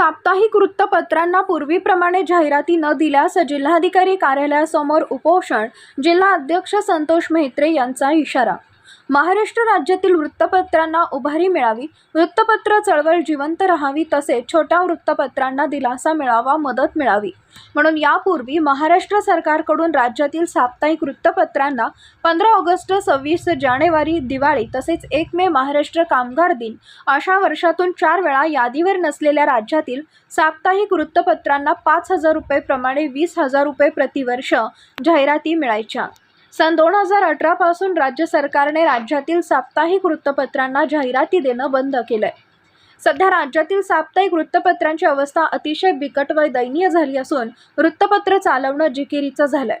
साप्ताहिक वृत्तपत्रांना पूर्वीप्रमाणे जाहिराती न दिल्यास जिल्हाधिकारी कार्यालयासमोर उपोषण जिल्हा अध्यक्ष संतोष म्हेत्रे यांचा इशारा. महाराष्ट्र राज्यातील वृत्तपत्रांना उभारी मिळावी वृत्तपत्र चळवळ जिवंत राहावी तसेच छोट्या वृत्तपत्रांना दिलासा मिळावा मदत मिळावी. म्हणून यापूर्वी महाराष्ट्र सरकारकडून राज्यातील साप्ताहिक वृत्तपत्रांना पंधरा ऑगस्ट सव्वीस जानेवारी दिवाळी तसेच एक मे महाराष्ट्र कामगार दिन अशा वर्षातून चार वेळा यादीवर नसलेल्या राज्यातील साप्ताहिक वृत्तपत्रांना पाच हजार रुपये प्रमाणे वीस हजार रुपये प्रतिवर्ष जाहिराती मिळायच्या. सन दोन हजार अठरापासून राज्य सरकारने राज्यातील साप्ताहिक वृत्तपत्रांना जाहिराती देणं बंद केलंय. सध्या राज्यातील साप्ताहिक वृत्तपत्रांची अवस्था अतिशय बिकट व दयनीय झाली असून वृत्तपत्र चालवणं जिकिरीचं झालंय.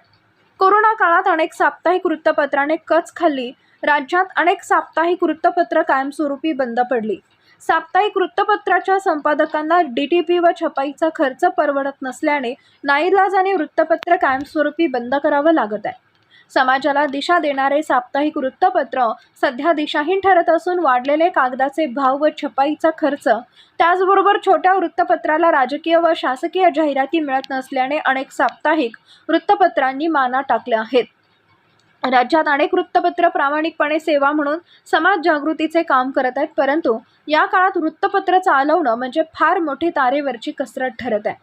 कोरोना काळात अनेक साप्ताहिक वृत्तपत्राने कच खाल्ली. राज्यात अनेक साप्ताहिक वृत्तपत्र कायमस्वरूपी बंद पडली. साप्ताहिक वृत्तपत्राच्या संपादकांना डी टी पी व छपाईचा खर्च परवडत नसल्याने नाईलाजाने वृत्तपत्र कायमस्वरूपी बंद करावं लागत आहे. समाजाला दिशा देणारे साप्ताहिक वृत्तपत्र सध्या दिशाहीन ठरत असून वाढलेले कागदाचे भाव व छपाईचा खर्च. त्याचबरोबर छोट्या वृत्तपत्राला राजकीय व शासकीय जाहिराती मिळत नसल्याने अनेक साप्ताहिक वृत्तपत्रांनी माना टाकल्या आहेत. राज्यात अनेक वृत्तपत्र प्रामाणिकपणे सेवा म्हणून समाज जागृतीचे काम करत आहेत परंतु या काळात वृत्तपत्र चालवणं म्हणजे फार मोठी तारेवरची कसरत ठरत आहे.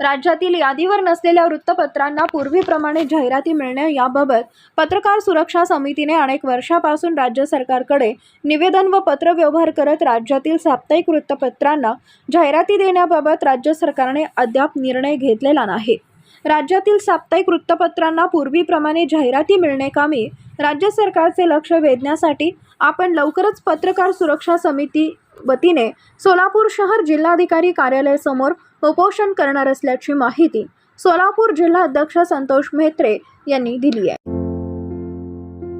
राज्यातील यादीवर नसलेल्या वृत्तपत्रांना पूर्वीप्रमाणे जाहिराती मिळणे याबाबत पत्रकार सुरक्षा समितीने अनेक वर्षापासून राज्य सरकारकडे निवेदन व पत्रव्यवहार करत राज्यातील साप्ताहिक वृत्तपत्रांना जाहिराती देण्याबाबत राज्य सरकारने अद्याप निर्णय घेतलेला नाही. राज्यातील साप्ताहिक वृत्तपत्रांना पूर्वीप्रमाणे जाहिराती मिळणे कामी राज्य सरकारचे लक्ष वेधण्यासाठी आपण लवकरच पत्रकार सुरक्षा समिती वतीने सोलापूर शहर जिल्हाधिकारी कार्यालयासमोर उपोषण करणार असल्याची माहिती सोलापूर जिल्हा अध्यक्ष संतोष म्हेत्रे यांनी दिली आहे.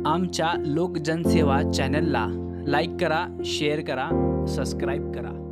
आमच्या लोकजनसेवा चॅनलला लाईक करा शेअर करा सबस्क्राईब करा.